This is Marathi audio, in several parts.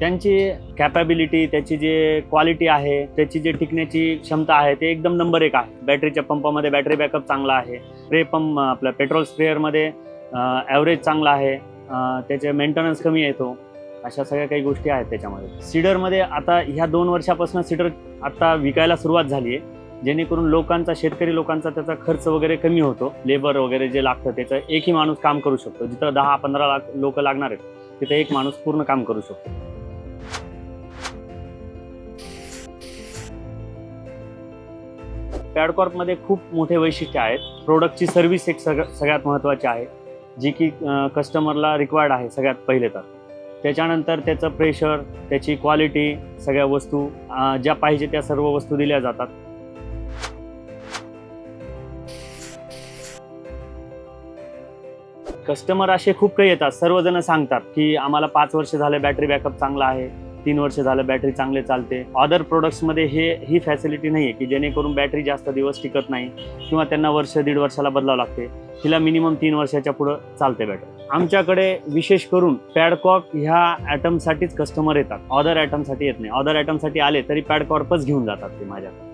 त्यांची कॅपॅबिलिटी त्याची जे क्वालिटी आहे त्याची जे टिकण्याची क्षमता आहे ते एकदम नंबर एक आहे. बॅटरीच्या पंपामध्ये बॅटरी बॅकअप चांगला आहे. स्प्रे पंप आपल्या पेट्रोल स्प्रेअरमध्ये ॲव्हरेज चांगला आहे. त्याचे मेंटेनन्स कमी येतो अशा सगळ्या काही गोष्टी आहेत त्याच्यामध्ये. सीडरमध्ये आता ह्या दोन वर्षापासून सीडर आता विकायला सुरुवात झाली आहे. जेणेकरून लोकांचा शेतकरी लोकांचा त्याचा खर्च वगैरे कमी होतो. लेबर वगैरे जे लागतं त्याचं एकही माणूस काम करू शकतो. जिथं दहा पंधरा लाख लोक लागणार आहेत तिथे एक माणूस पूर्ण काम करू शकतो. पॅडकॉर्पमध्ये खूप मोठे वैशिष्ट्य आहेत. प्रोडक्टची सर्व्हिस एक सग सगळ्यात महत्त्वाची आहे. जी की कस्टमरला रिक्वायर्ड आहे सगळ्यात पहिले तर. त्याच्यानंतर त्याचं प्रेशर त्याची क्वालिटी सगळ्या वस्तू ज्या पाहिजे त्या सर्व वस्तू दिल्या जातात. कस्टमर असे खूप काही येतात. सर्वजण सांगतात की आम्हाला पाच वर्ष झाले बॅटरी बॅकअप चांगला आहे. तीन वर्ष झालं बॅटरी चांगले चालते. अदर प्रोडक्ट्समध्ये हे ही फॅसिलिटी नाही आहे की जेणेकरून बॅटरी जास्त दिवस टिकत नाही किंवा त्यांना वर्ष दीड वर्षाला बदलावं लागते. तिला मिनिमम तीन वर्षाच्या पुढं चालते बॅटरी आमच्याकडे विशेष करून पॅडकॉक ह्या ॲटमसाठीच कस्टमर येतात. ऑदर ॲटमसाठी येत नाही. ऑदर ॲटमसाठी आले तरी पॅडकॉर्पच घेऊन जातात ते माझ्याकडे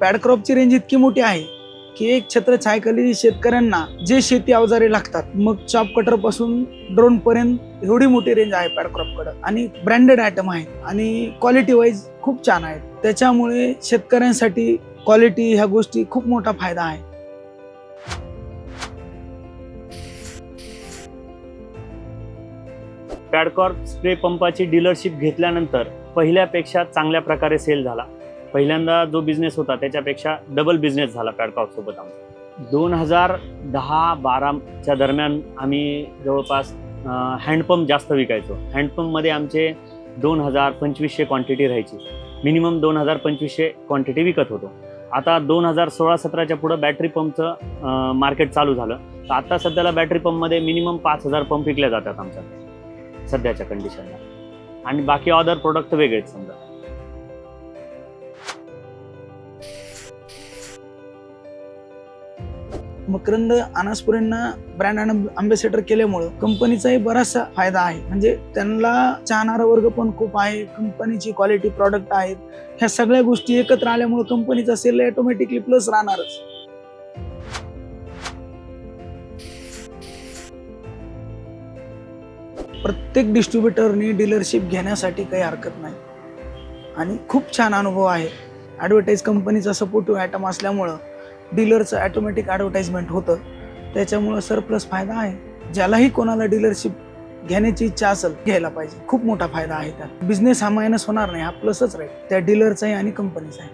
पॅडक्रॉपची रेंज इतकी मोठी आहे. की एक छत्र छायखाली शेतकऱ्यांना जे शेती अवजारे लागतात मग चॉप कटरपासून ड्रोन पर्यंत एवढी मोठी रेंज आहे पॅडक्रॉपकडे आणि ब्रँडेड आयटम आहे आणि क्वालिटी वाईज खूप छान आहेत. त्याच्यामुळे शेतकऱ्यांसाठी क्वालिटी ह्या गोष्टी खूप मोठा फायदा आहे. पॅडकॉर्प स्प्रे पंपाची डीलरशिप घेतल्यानंतर पहिल्यापेक्षा चांगल्या प्रकारे सेल झाला. पहिल्यांदा जो बिझनेस होता त्याच्यापेक्षा डबल बिझनेस झाला पॅडकॉर्प आमचा. दोन हजार दहा बाराच्या दरम्यान आम्ही जवळपास हँडपंप जास्त विकायचो. हँडपंपमध्ये आमचे दोन हजार पंचवीसशे क्वांटिटी राहायची. मिनिमम दोन हजार पंचवीसशे क्वांटिटी विकत होतो. आता दोन हजार सोळा सतराच्या पुढं बॅटरी पंपचं मार्केट चालू झालं. तर आता सध्याला बॅटरी पंपमध्ये मिनिमम पाच हजार पंप विकल्या जातात आमच्याकडे सध्याच्या कंडिशनला आणि बाकी ऑदर प्रोडक्ट वेगळेच समजा. मकरंद अनासपुरेंना ब्रँड अँबॅसेडर केल्यामुळं कंपनीचाही बराचसा फायदा आहे. म्हणजे त्यांना चाहणारा वर्ग पण खूप आहे कंपनीची क्वालिटी प्रॉडक्ट आहेत. ह्या सगळ्या गोष्टी एकत्र आल्यामुळे कंपनीचा सेल ऑटोमॅटिकली प्लस राहणारच. प्रत्येक डिस्ट्रीब्युटरने डीलरशिप घेण्यासाठी काही हरकत नाही. आणि खूप छान अनुभव आहे. ॲडव्हर्टाईज कंपनीचा सपोर्टिव्ह आयटम असल्यामुळं डीलरचं ॲटोमॅटिक ॲडव्हर्टाइजमेंट होतं. त्याच्यामुळं सरप्लस फायदा आहे. ज्यालाही कोणाला डीलरशिप घेण्याची इच्छा असेल घ्यायला पाहिजे. खूप मोठा फायदा आहे त्यात. बिझनेस हा मायनस होणार नाही हा प्लसच राहील. त्या डीलरचाही आणि कंपनीचाही